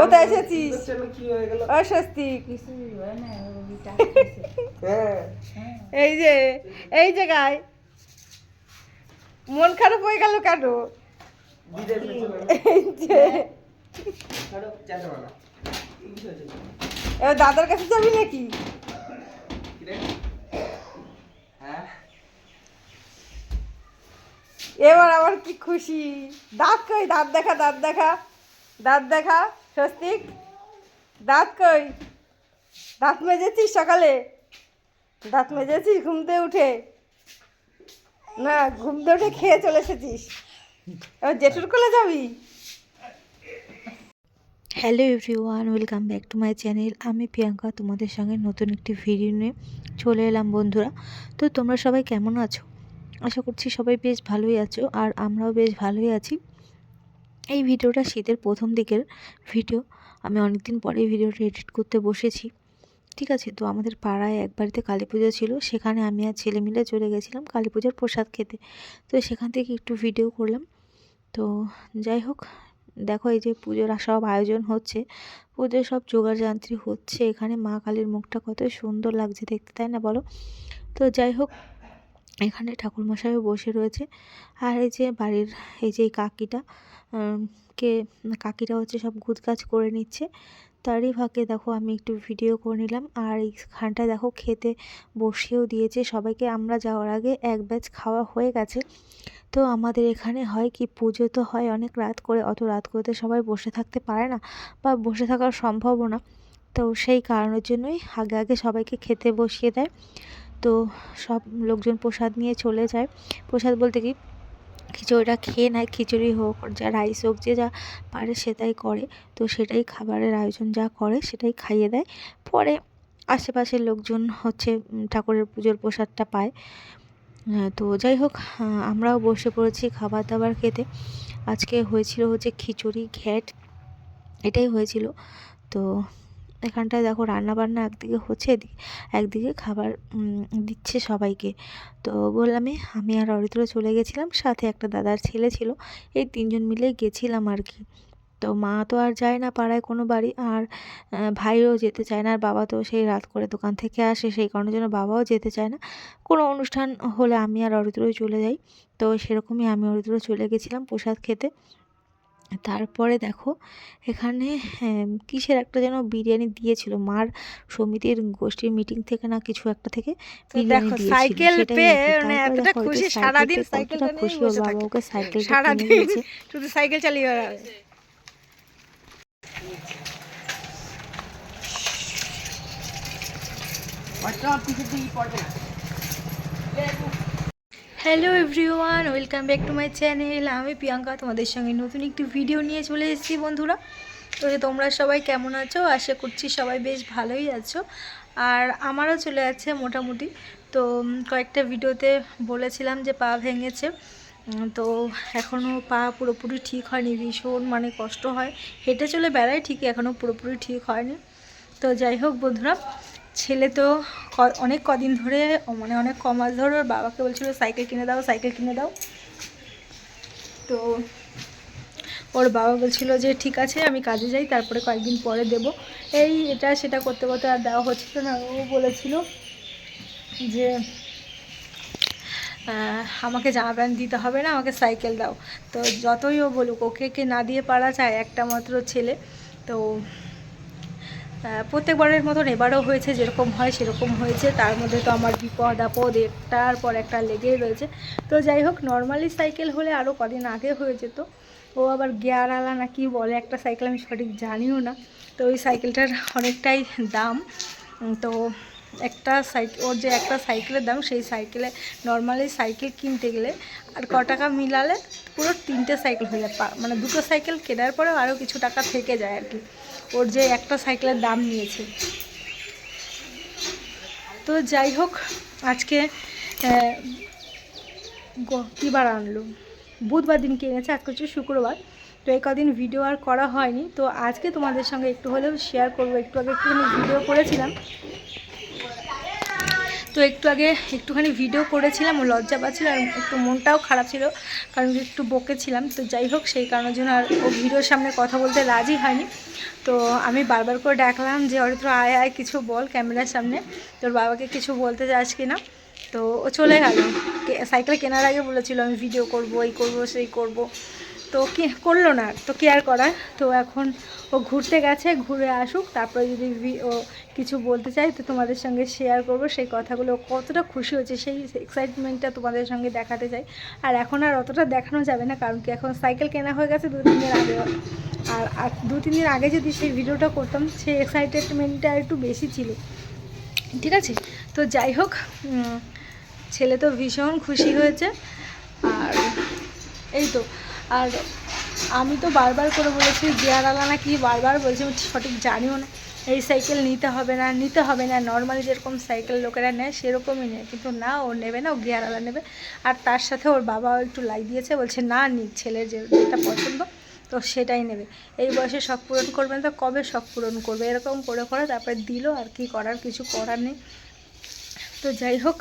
কোথায় এসেছিস অস্বস্তিক এই যে এই জায়গায় মন খারাপ হয়ে গেল কেন দাদার কাছে যাবি নাকি হ্যাঁ এবার আবার কি খুশি দাঁত কই দাঁত দেখা দাঁত দেখা দাঁত দেখা স্বস্তিক, দাঁত কই? দাঁত মেজেছিস সকালে? দাঁত মেজেছিস ঘুমতে উঠে? না ঘুমতে উঠে খেয়ে চলে এসেছিস। এবার জেঠুর কোলে যাবি? Hello everyone welcome back to my channel আমি প্রিয়াঙ্কা, তোমাদের সঙ্গে নতুন একটি ভিডিও নিয়ে চলে এলাম বন্ধুরা। তো তোমরা সবাই কেমন আছো? আশা করছি সবাই বেশ ভালোই আছো, আর আমরাও বেশ ভালোই আছি। এই ভিডিওটা শীতের প্রথম দিকের ভিডিও। আমি অনেকদিন পরে ভিডিওটা এডিট করতে বসেছি। ঠিক আছে, তো আমাদের পাড়ায় এক বাড়িতে কালী পুজো ছিল। সেখানে আমি আর ছেলে মিলে চলে গেছিলাম কালী পুজোর প্রসাদ খেতে। তো সেখান থেকে একটু ভিডিও করলাম। তো যাই হোক, দেখো এই যে পুজোর সব আয়োজন হচ্ছে। পুজোর সব জোগাড় যান্ত্রী হচ্ছে। এখানে মা কালীর মুখটা কত সুন্দর লাগছে দেখতে, তাই না বলো? তো যাই হোক এখানে ঠাকুরমশাইও বসে রয়েছে। আর এই যে বাড়ির এই যে কাকিটা কে, কাকিটা হচ্ছে সব গুজগাছ করে নিচ্ছে। তারই ফাঁকে দেখো আমি একটু ভিডিও করে নিলাম। আর এইখানটায় দেখো খেতে বসিয়েও দিয়েছে। সবাইকে আমরা যাওয়ার আগে এক ব্যাচ খাওয়া হয়ে গেছে। তো আমাদের এখানে হয় কি, পুজো তো হয় অনেক রাত করে, অত রাত করে তো সবাই বসে থাকতে পারে না বা বসে থাকার সম্ভবও না। তো সেই কারণের জন্যই আগে আগে সবাইকে খেতে বসিয়ে দেয়। তো সব লোকজন প্রসাদ নিয়ে চলে যায়। প্রসাদ বলতে কি, খিচুড়িটা খেয়ে নেয়, খিচুড়ি হোক, যা রাইস হোক, যে যা পারে সেটাই করে। তো সেটাই খাবারের আয়োজন, যা করে সেটাই খাইয়ে দেয়। পরে আশেপাশের লোকজন হচ্ছে ঠাকুরের পুজোর প্রসাদটা পায়। তো যাই হোক আমরাও বসে পড়েছি খাবার দাবার খেতে। আজকে হয়েছিল হচ্ছে খিচুড়ি, ঘ্যাট, এটাই হয়েছিল। তো এখানটায় দেখো রান্না বান্না একদিকে হচ্ছে এদিকে একদিকে খাবার দিচ্ছে সবাইকে। তো বললামই আমি আর অরিত্র চলে গেছিলাম, সাথে একটা দাদার ছেলে ছিল, এই তিনজন মিলেই গেছিলাম আর কি। তো মা তো আর যায় না পাড়ায় কোনো বাড়ি, আর ভাইও যেতে চায় না, আর বাবা তো সেই রাত করে দোকান থেকে আসে, সেই কারণের জন্য বাবাও যেতে চায় না। কোনো অনুষ্ঠান হলে আমি আর অরিত্রই চলে যাই। তো সেরকমই আমি অরিত্র চলে গেছিলাম প্রসাদ খেতে। তারপরে দেখো এখানে হ্যাঁ, কিসের একটা যেন বিরিয়ানি দিয়েছিল? মার সমিতির গোষ্ঠীর মিটিং থেকে না কিছু একটা থেকে বিরিয়ানি সাইকেল পেয়ে মানে এতটা খুশি, সারাদিন সাইকেলটা খুশি ওর বাবা ওকে শুধু সাইকেল চালিয়ে বেড়াবে। পড়বে না hello everyone welcome back to my channel আমি প্রিয়াঙ্কা, তোমাদের সঙ্গে নতুন একটি ভিডিও নিয়ে চলে এসেছি বন্ধুরা। তো তোমরা সবাই কেমন আছো? আশা করছি সবাই বেশ ভালোই আছো। আর আমারও চলে যাচ্ছে মোটামুটি। তো কয়েকটা ভিডিওতে বলেছিলাম যে পা ভেঙেছে। তো এখনও পা পুরোপুরি ঠিক হয়নি, ভীষণ মানে কষ্ট হয়। হেঁটে চলে বেড়ায় ঠিকই এখনও পুরোপুরি ঠিক হয়নি। তো যাই হোক বন্ধুরা ছেলে তো অনেক কদিন ধরে মানে অনেক ক মাস ধরে ওর বাবাকে বলছিল, সাইকেল কিনে দাও, সাইকেল কিনে দাও। তো ওর বাবা বলছিল যে, ঠিক আছে, আমি কাজে যাই, তারপরে কয়েকদিন পরে দেব। এই এটা সেটা করতে করতে আর দেওয়া হচ্ছিল না। ও বলেছিল যে আমাকে জামা প্যান্ট দিতে হবে না, আমাকে সাইকেল দাও। তো যতই ও বলুক, ওকে কে না দিয়ে পারা যায় একটা মাত্র ছেলে, তো প্রত্যেকবারের মতন এবারও হয়েছে, যেরকম হয় সেরকম হয়েছে। তার মধ্যে তো আমার বিপদ, আপদ, একটার পর একটা লেগেই রয়েছে। তো যাই হোক নর্মালি সাইকেল হলে আরও কদিন আগে হয়ে যেত। ও আবার গিয়ার আলা না কি বলে একটা সাইকেল আমি সঠিক জানিও না। তো ওই সাইকেলটার অনেকটাই দাম। তো একটা সাইকেল ওর যে একটা সাইকেলের দাম, সেই সাইকেলে নর্মালি সাইকেল কিনতে গেলে আর ক টাকা মিলালে পুরো তিনটে সাইকেল হয়ে যায়। মানে দুটো সাইকেল কেনার পরেও আরও কিছু টাকা থেকে যায় আর কি। ওর যে একটা সাইকেলের দাম নিয়েছে। তো যাই হোক, আজকে কী বার আনলো? বুধবার দিন কিনেছে, আজকে হচ্ছে শুক্রবার। তো এই কদিন ভিডিও আর করা হয়নি। তো আজকে তোমাদের সঙ্গে একটু হলেও শেয়ার করব। একটু আগে একটুখানি ভিডিও করেছিলাম। তো একটু আগে একটুখানি ভিডিও করেছিলাম, ও লজ্জা পাচ্ছিল আর একটু মনটাও খারাপ ছিল, কারণ একটু বকেছিলাম তো যাই হোক, সেই কারণের জন্য আর ও ভিডিওর সামনে কথা বলতে রাজি হয়নি। তো আমি বারবার করে ডাকলাম যে, অরিত্র, আয় আয়, কিছু বল ক্যামেরার সামনে। তোর বাবাকে কিছু বলতে চাস কি না? তো ও চলে গেল। সাইকেল কেনার আগে বলেছিল, আমি ভিডিও করব, এই করব, সেই করব। তো কি করল না, তো কি আর করার। তো এখন ও ঘুরতে গেছে, ঘুরে আসুক, তারপরে যদি ও কিছু বলতে চাই তো তোমাদের সঙ্গে শেয়ার করব। সেই কথাগুলো কতটা খুশি হচ্ছে সেই এক্সাইটমেন্টটা তোমাদের সঙ্গে দেখাতে চাই। আর এখন আর অতটা দেখানো যাবে না, কারণ কি এখন সাইকেল কেনা হয়ে গেছে দু তিন দিন আগে আর আর দু তিন দিন আগে যদি সেই ভিডিওটা করতাম, সেই এক্সাইটেডমেন্টটা একটু বেশি ছিল। ঠিক আছে? তো যাই হোক ছেলে তো ভীষণ খুশি হয়েছে। আর, এই তো। আর আমি তো বারবার করে বলেছি গিয়ার আলানা কি বারবার বলছি সঠিক জানিও না। এই সাইকেল নিতে হবে না, নিতে হবে না। নর্মালি যেরকম সাইকেল লোকেরা নেয়, সেরকমই নেয়। কিন্তু না, ও নেবে না, ও গিয়ার আলা নেবে। আর তার সাথে ওর বাবাও একটু লাই দিয়েছে, বলছে, না, নি, ছেলের যেটা পছন্দ, তো সেটাই নেবে। এই বয়সে শখ পূরণ করবে না, তো কবে শখ পূরণ করবে? এরকম করে করে তারপরে দিল, আর কি করার, কিছু করার নেই। তো যাই হোক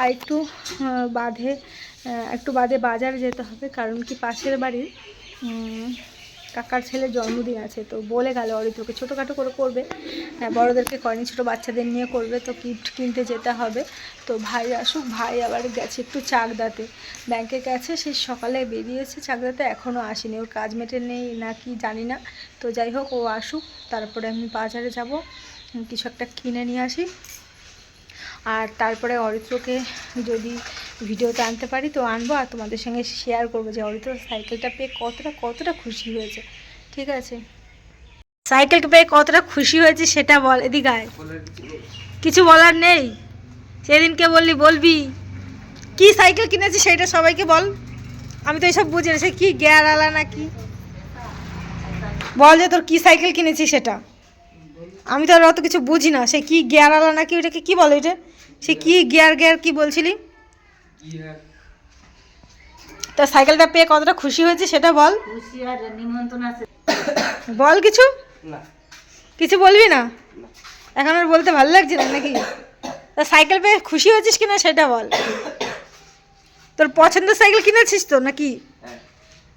আর একটু আহ, একটু বাদে বাজারে যেতে হবে কারণ কি পাশের বাড়ির কাকার ছেলের জন্মদিন আছে তো বলে গেল অরিত্রকে ছোটোখাটো করে করবে। হ্যাঁ, বড়োদেরকে করেনি ছোটো বাচ্চাদের নিয়ে করবে তো গিফট কিনতে যেতে হবে। তো ভাই আসুক ভাই আবার গেছে একটু চাকদাতে। ব্যাংকে গেছে সেই সকালে বেরিয়েছে চাকদাতে এখনও আসেনি। ওর কাজ মেটে নেই না কি জানি না। তো যাই হোক ও আসুক তারপরে আমি বাজারে যাব। কিছু একটা কিনে নিয়ে আসি। আর তারপরে অরিত্রকে যদি ভিডিওতে আনতে পারি, তো আনব আর তোমাদের সঙ্গে শেয়ার করব যে অরিত্র সাইকেলটা পেয়ে কতটা কতটা খুশি হয়েছে। ঠিক আছে? সাইকেলটা পেয়ে কতটা খুশি হয়েছে সেটা বল, এদিকে আয়। কিছু বলার নেই? সেদিনকে বললি, বলবি? কি সাইকেল কিনেছি সেটা সবাইকে বল। আমি তো এইসব বুঝি না, সে কি গিয়ার আলা না কি বল যে তোর কি সাইকেল কিনেছি সেটা। আমি তো আর অত কিছু বুঝি না, সে কি গিয়ার আলা নাকি ওটাকে কি বলে এটা সে কি গিয়ার গিয়ার কি বলছিলি? তা সাইকেলটা পেয়ে কতটা খুশি হয়েছে সেটা বল। খুশি আর নিমন্ত্রণ আছে। বল কিছু। না। কিছু বলবি না? এখন আর বলতে ভালো লাগছে না নাকি? তা সাইকেল পেয়ে খুশি হয়েছিস কিনা সেটা বল। তোর পছন্দের সাইকেল কিনেছিস তো নাকি? হ্যাঁ।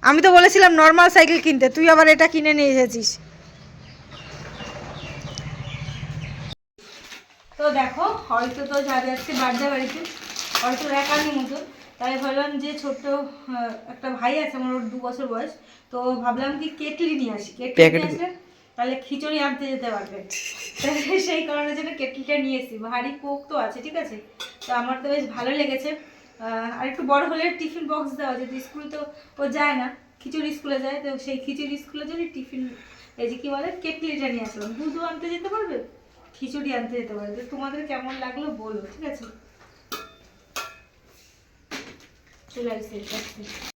আমি তো বলেছিলাম নর্মাল সাইকেল কিনতে তুই আবার এটা কিনে নিয়ে এসেছিস। তো দেখো হয়তো তো যা যাচ্ছে বার্থডে বাড়িতে হয়তো একারই মতো তাই ভাবলাম যে ছোট্ট একটা ভাই আছে আমার ওর দু বছর বয়স তো ভাবলাম কি কেটলি নিয়ে আসি। কেটলি নিয়ে আসলে তাহলে খিচুড়ি আনতে যেতে পারবে। সেই কারণের জন্য কেটলিটা নিয়ে এসেছি। ভারী কোক তো আছে ঠিক আছে? তো আমার তো বেশ ভালো লেগেছে। আহ, আর একটু বড় হলে টিফিন বক্স দেওয়া যেত। স্কুল তো ও যায় না খিচুড়ি স্কুলে যায়। তো সেই খিচুড়ি স্কুলে জন্য টিফিন এই যে কি বলে কেটলিটা নিয়ে আসলাম। দুধও আনতে যেতে পারবে? খিচুড়ি আনতে যেতে পারবে তো তোমাদের কেমন লাগল বলো ঠিক আছে? চলে আসছে